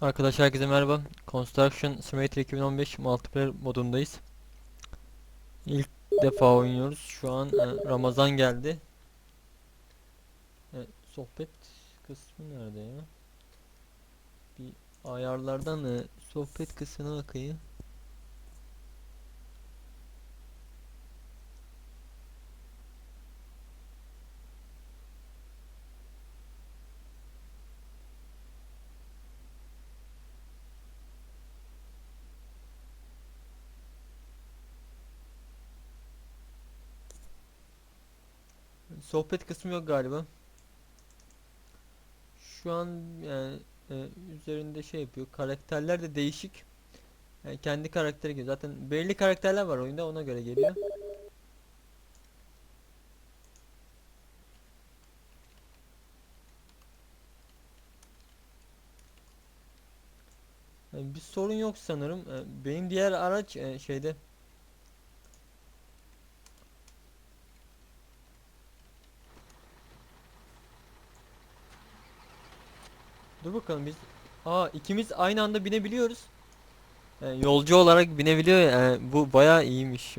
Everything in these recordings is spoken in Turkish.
Arkadaşlar herkese merhaba. Construction Simulator 2015 multiplayer modundayız. İlk defa oynuyoruz. Şu an e, Ramazan geldi. E, sohbet kısmı nerede ya? Bir ayarlardan e, sohbet kısmına bakayım. Sohbet kısmı yok galiba. Şu an yani e, üzerinde şey yapıyor. Karakterler de değişik. Yani kendi karakteri gibi. Zaten belli karakterler var oyunda ona göre geliyor. Yani bir sorun yok sanırım. E, Benim diğer araç e, şeyde bakalım biz Aa ikimiz aynı anda binebiliyoruz. E, yolcu olarak binebiliyor. Yani bu bayağı iyiymiş.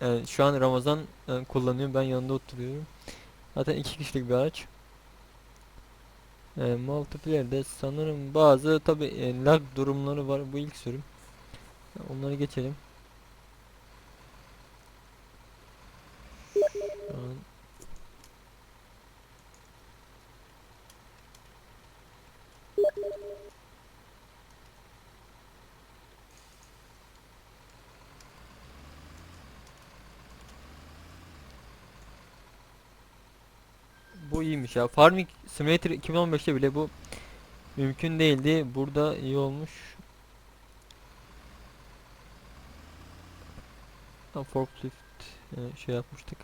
Yani şu an Ramazan e, kullanıyor. Ben yanında oturuyorum. Zaten iki kişilik bir araç. E, multiplayer'de sanırım bazı tabi e, lag durumları var. Bu ilk sürüm. Onları geçelim. Şu an Bu iyiymiş ya. Farming Simulator 2015'te bile bu mümkün değildi. Burada iyi olmuş. Ha, forklift e, şey yapmıştık.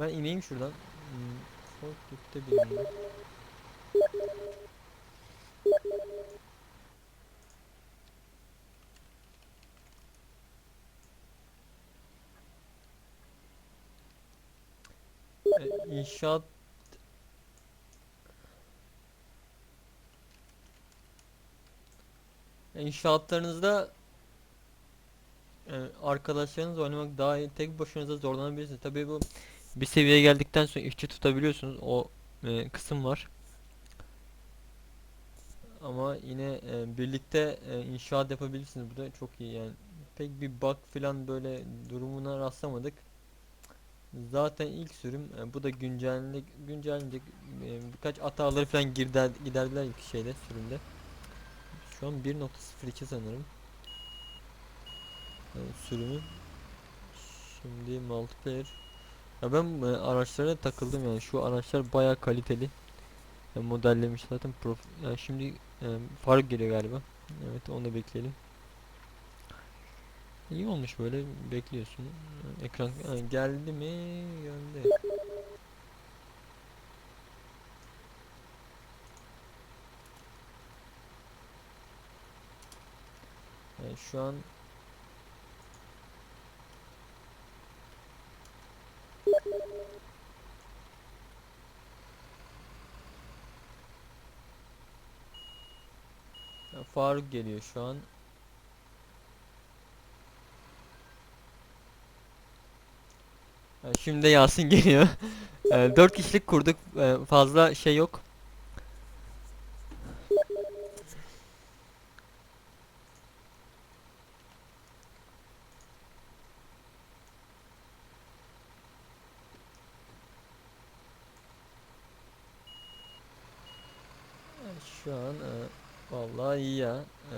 Ben ineyim şuradan. Hmm, forklift'te bineyim. E, inşaat İnşaatlarınızda e, arkadaşlarınızla oynamak daha iyi. Tek başınıza zorlanabilirsiniz. Tabii bu bir seviyeye geldikten sonra işçi tutabiliyorsunuz. O e, kısım var. Ama yine e, birlikte e, inşaat yapabilirsiniz. Bu da çok iyi yani. Pek bir bug falan böyle durumuna rastlamadık. Zaten ilk sürüm e, bu da güncellenecek güncellenecek e, birkaç hataları falan gider, giderdiler ilk şeyde sürümde. Şu an 1.02 sanırım. Yani sürümü. Şimdi multiplayer. Ya ben e, araçlara takıldım yani şu araçlar baya kaliteli. Ya modellemiş zaten prof. Yani şimdi e, fark geliyor galiba. Evet onu da bekleyelim. İyi olmuş böyle bekliyorsun. Ekran yani geldi mi? Geldi. Şu an Faruk geliyor şu an. Şimdi Yasin geliyor. E, 4 kişilik kurduk. E, fazla şey yok. Yani Şu an e, vallahi iyi ya. E,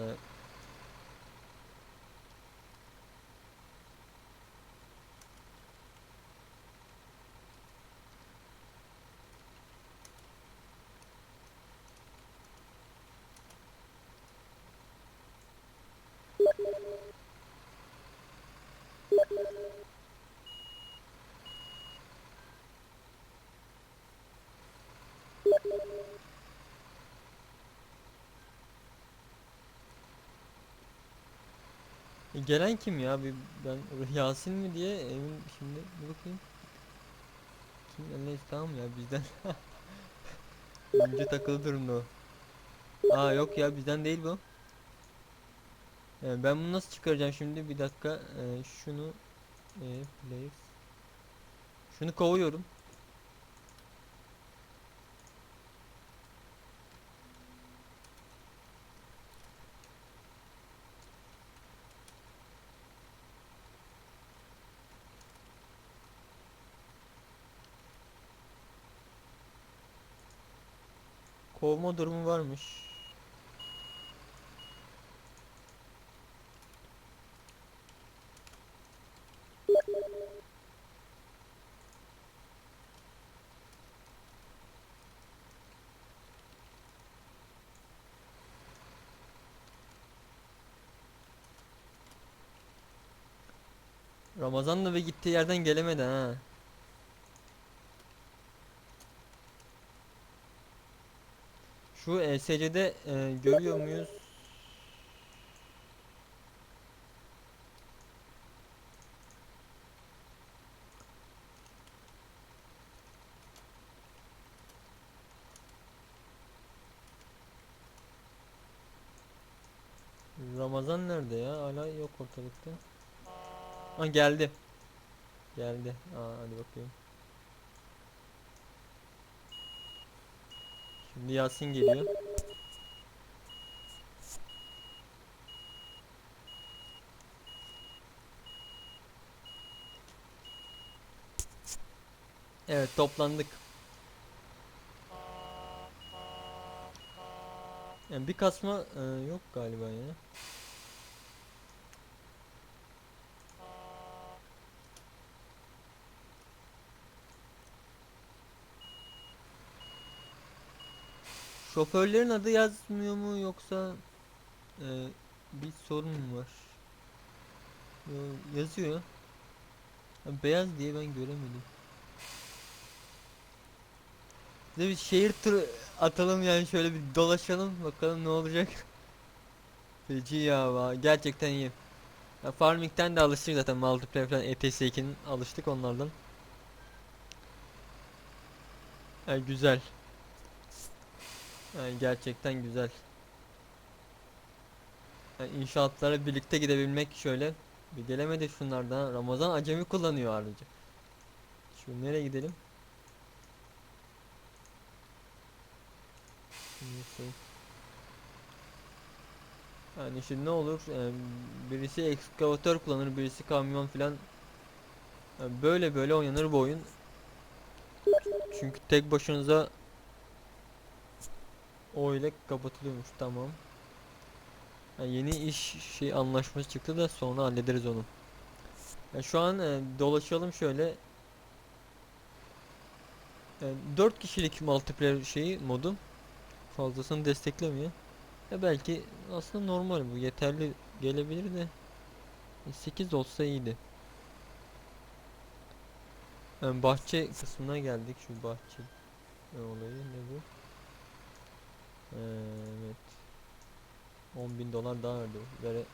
Gelen kim ya? Bir ben Yasin mi diye emin şimdi bir bakayım. Kim neyse tamam ya bizden. Önce takılı durumda o. Aa yok ya bizden değil bu. Ee, ben bunu nasıl çıkaracağım şimdi? Bir dakika. Ee, şunu e, place. Şunu kovuyorum. Kovma durumu varmış. Ramazan da ve gittiği yerden gelemedi ha. Şu ESC'de e, görüyor muyuz? Ramazan nerede ya? Hala yok ortalıkta. Ha geldi. Geldi. Aa hadi bakayım. Şimdi Yasin geliyor. Evet toplandık. Yani bir kasma e, yok galiba ya. Şoförlerin adı yazmıyor mu yoksa e, bir sorun mu var? Yo, yazıyor. Beyaz diye ben göremedim. Size bir şehir turu atalım yani şöyle bir dolaşalım bakalım ne olacak. Feci ya gerçekten iyi. Ya Farming'den de alıştık zaten multiplayer falan ETS 2'nin alıştık onlardan. Ya güzel. Yani gerçekten güzel. Yani inşaatlara birlikte gidebilmek şöyle. Bir gelemedi şunlardan. Ramazan acemi kullanıyor ayrıca. Şu nereye gidelim? Şey. Yani şimdi ne olur? Yani birisi ekskavatör kullanır, birisi kamyon filan. Yani böyle böyle oynanır bu oyun. Çünkü tek başınıza o ile kapatılıyormuş tamam. Yani yeni iş şey anlaşması çıktı da sonra hallederiz onu. Yani şu an e, dolaşalım şöyle. E, 4 kişilik multiplayer şeyi modu fazlasını desteklemiyor. Ya belki aslında normal bu yeterli gelebilir de 8 olsa iyiydi. Yani bahçe kısmına geldik şu bahçe olayı ne bu? Ee, Evet. 10 bin dolar daha verdi. Vere,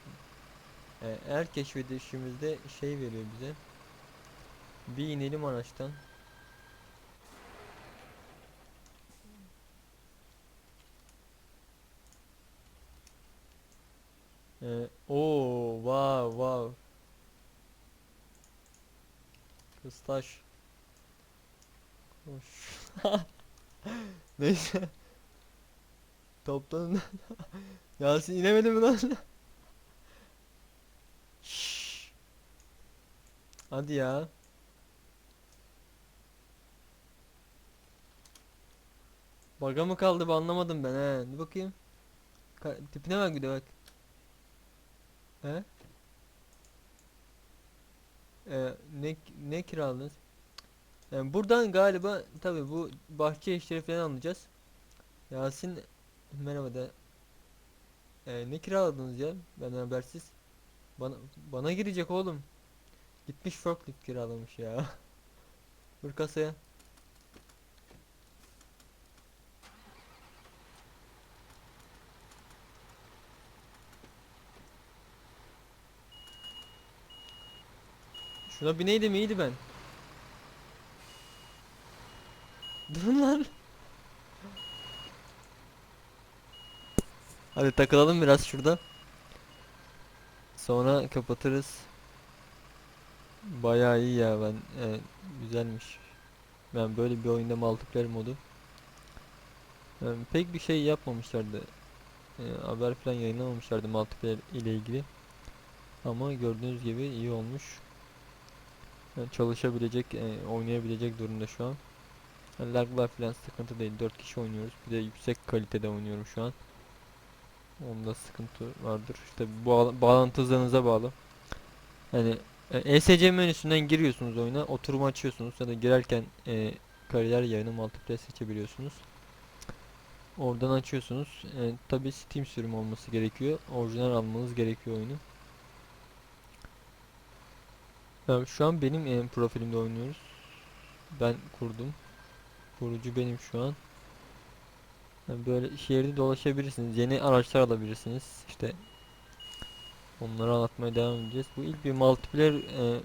Ee, eğer keşfedişimizde şey veriyor bize. Bir inelim araçtan. Ee, oo, wow, wow. Kıstaş. Koş. Neyse. Toplanın. Yasin inemedi mi lan? Hadi ya. Baga mı kaldı bu anlamadım ben he. Dur bakayım. Ka tipine bak bir de bak. He? Ee, ne ne kiraladınız? Yani buradan galiba tabi bu bahçe işleri falan alacağız. Yasin merhaba de. Ee, ne kiraladınız ya? Benden habersiz. Bana bana girecek oğlum. Gitmiş forklift kiralamış ya. Vur kasaya. Şuna bineydim iyiydi ben. Durun lan. Hadi takılalım biraz şurada. Sonra kapatırız. Bayağı iyi ya ben e, güzelmiş. Ben böyle bir oyunda multiplayer modu. e, pek bir şey yapmamışlardı. E, haber falan yayınlamamışlardı multiplayer ile ilgili. Ama gördüğünüz gibi iyi olmuş. Yani çalışabilecek, e, oynayabilecek durumda şu an. Yani laglar falan sıkıntı değil. 4 kişi oynuyoruz. Bir de yüksek kalitede oynuyorum şu an. Onda sıkıntı vardır. İşte bu bağlantı hızınıza bağlı. Yani e, ESC menüsünden giriyorsunuz oyuna, oturumu açıyorsunuz ya da girerken e, kariyer yerine multiplayer seçebiliyorsunuz. Oradan açıyorsunuz. E, Tabi Steam sürümü olması gerekiyor. Orijinal almanız gerekiyor oyunu. Ya şu an benim e, profilimde oynuyoruz. Ben kurdum. Kurucu benim şu an. Böyle şehirde dolaşabilirsiniz. Yeni araçlar alabilirsiniz. İşte onları anlatmaya devam edeceğiz. Bu ilk bir multiplayer e,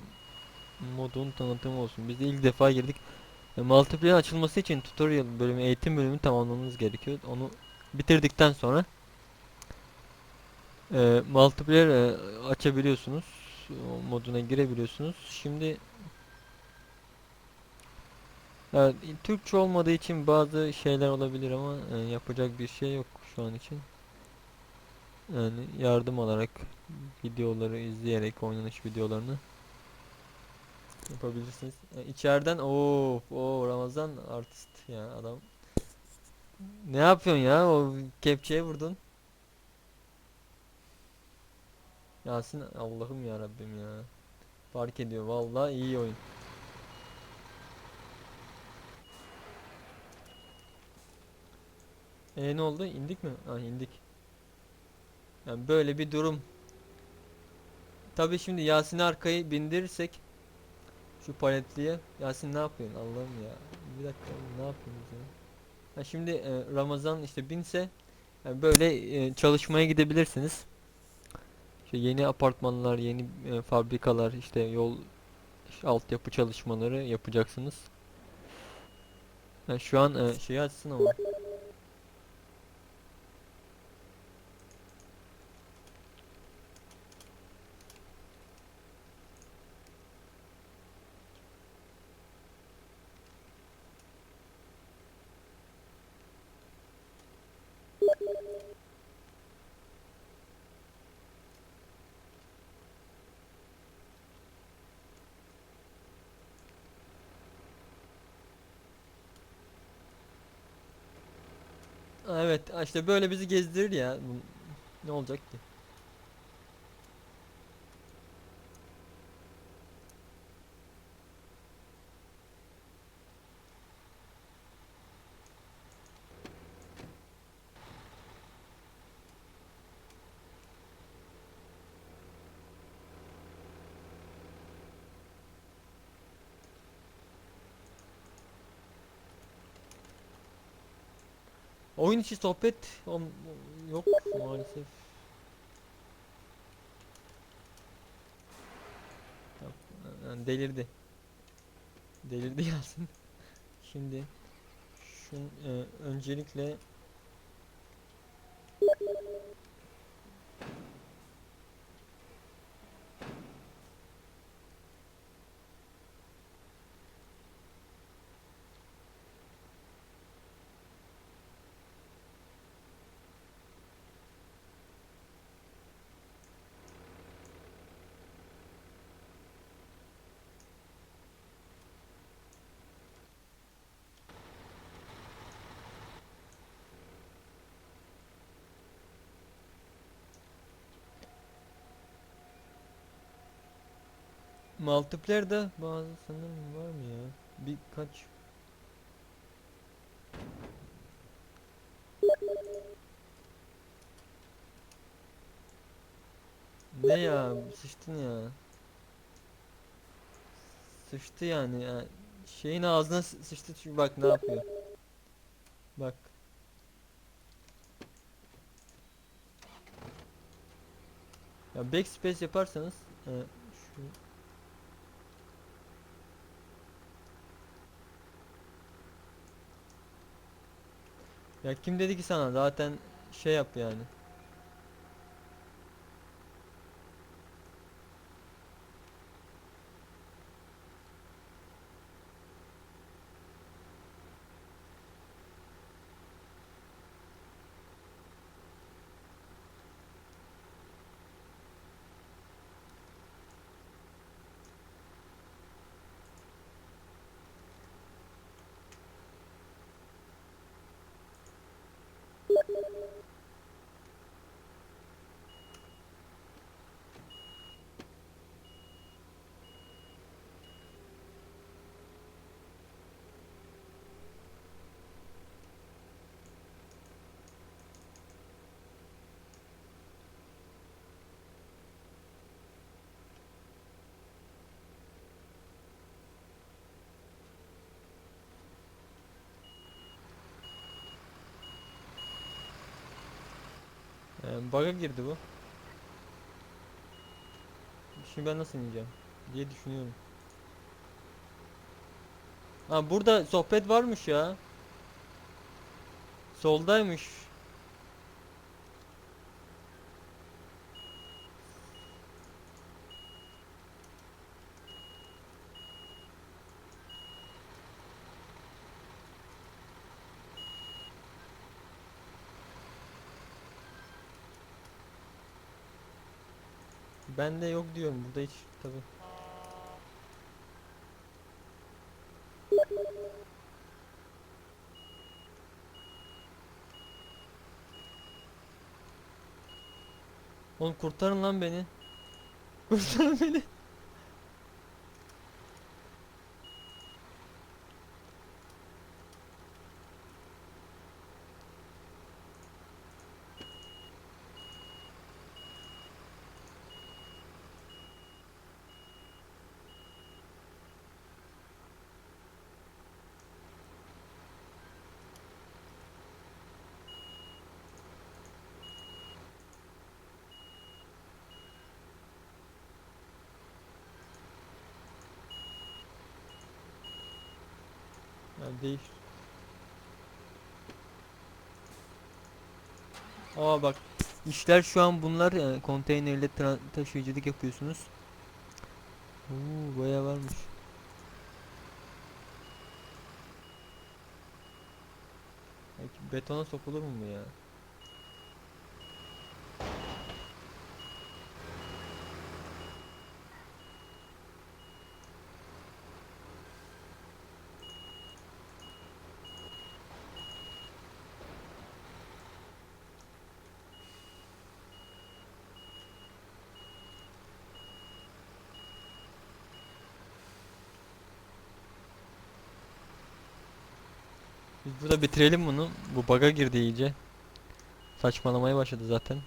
modun tanıtımı olsun. Biz de ilk defa girdik. E, multiplayer açılması için tutorial bölümü, eğitim bölümü tamamlamamız gerekiyor. Onu bitirdikten sonra e, multiplayer e, açabiliyorsunuz. O moduna girebiliyorsunuz. Şimdi Evet, Türkçe olmadığı için bazı şeyler olabilir ama e, yapacak bir şey yok şu an için. Yani yardım alarak videoları izleyerek oynanış videolarını yapabilirsiniz. E, içeriden o o Ramazan artist ya adam. Ne yapıyorsun ya? O kepçeye vurdun. Yasin Allah'ım ya Rabbim ya. Fark ediyor vallahi iyi oyun. E ne oldu? İndik mi? Ha indik. Yani böyle bir durum. Tabi şimdi Yasin'i arkayı bindirirsek şu paletliye. Yasin ne yapıyorsun? Allah'ım ya. Bir dakika ne yapıyorsunuz ya? Ha şimdi e, Ramazan işte binse yani böyle e, çalışmaya gidebilirsiniz. İşte yeni apartmanlar, yeni e, fabrikalar, işte yol işte altyapı çalışmaları yapacaksınız. Yani şu an e, şeyi açsın ama. Evet işte böyle bizi gezdirir ya. Ne olacak ki? Oyun içi sohbet yok maalesef. Delirdi. Delirdi Yasin. Şimdi şu e, öncelikle multiplayer'da bazı sanırım var mı ya? Birkaç Ne ya sıçtın ya. Sıçtı yani, ya. Şeyin ağzına sı- sıçtı çünkü bak ne yapıyor. Bak. Ya backspace yaparsanız e, şu Ya kim dedi ki sana zaten şey yap yani. Ee, bug'a girdi bu. Şimdi ben nasıl ineceğim diye düşünüyorum. Ha burada sohbet varmış ya. Soldaymış. Ben de yok diyorum burada hiç tabi. Oğlum kurtarın lan beni. Kurtarın beni. Ha, değiş. Aa bak işler şu an bunlar yani konteynerle tra- taşıyıcılık yapıyorsunuz. Oo bayağı varmış. Betona sokulur mu ya? Biz burada bitirelim bunu. Bu bug'a girdi iyice. Saçmalamaya başladı zaten.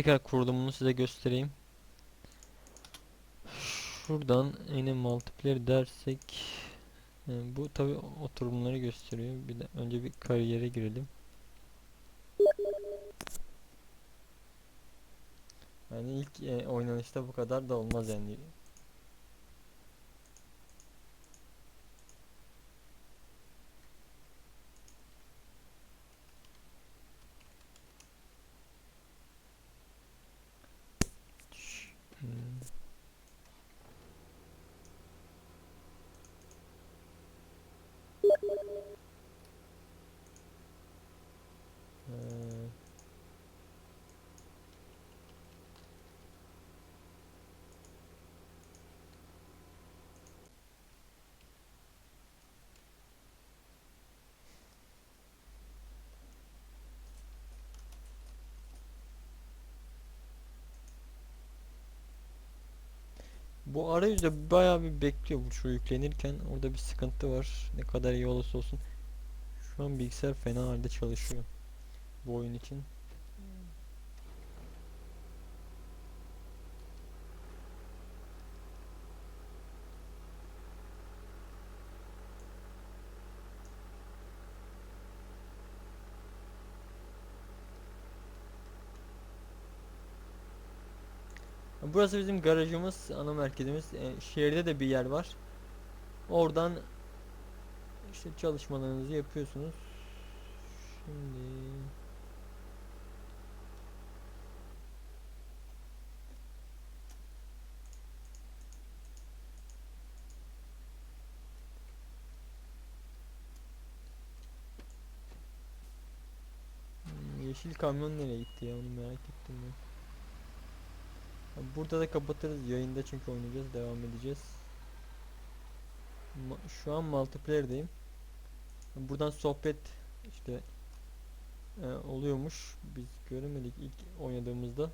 Tekrar kurulumunu size göstereyim. Şuradan yine multiplayer dersek e, bu tabi oturumları gösteriyor. Bir de önce bir kariyere girelim. Yani ilk e, oynanışta bu kadar da olmaz yani. Şş, hmm. Ee, Bu arayüzde bayağı bir bekliyor bu şu yüklenirken orada bir sıkıntı var. Ne kadar iyi olursa olsun. Şu an bilgisayar fena halde çalışıyor. Bu oyun için. Burası bizim garajımız, ana merkezimiz. E, şehirde de bir yer var. Oradan işte çalışmalarınızı yapıyorsunuz. Şimdi Hmm, yeşil kamyon nereye gitti ya onu merak ettim ben. Burada da kapatırız yayında çünkü oynayacağız devam edeceğiz. Şu an multiplayer'deyim. Buradan sohbet işte e, oluyormuş. Biz göremedik ilk oynadığımızda.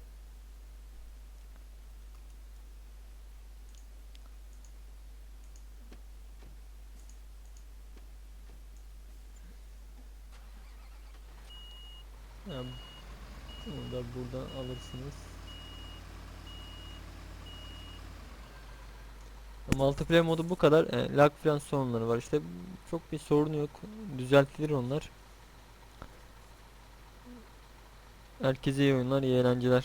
Yani bunu da buradan alırsınız. Multiplayer modu bu kadar. E, lag falan sorunları var. İşte çok bir sorunu yok. Düzeltilir onlar. Herkese iyi oyunlar, iyi eğlenceler.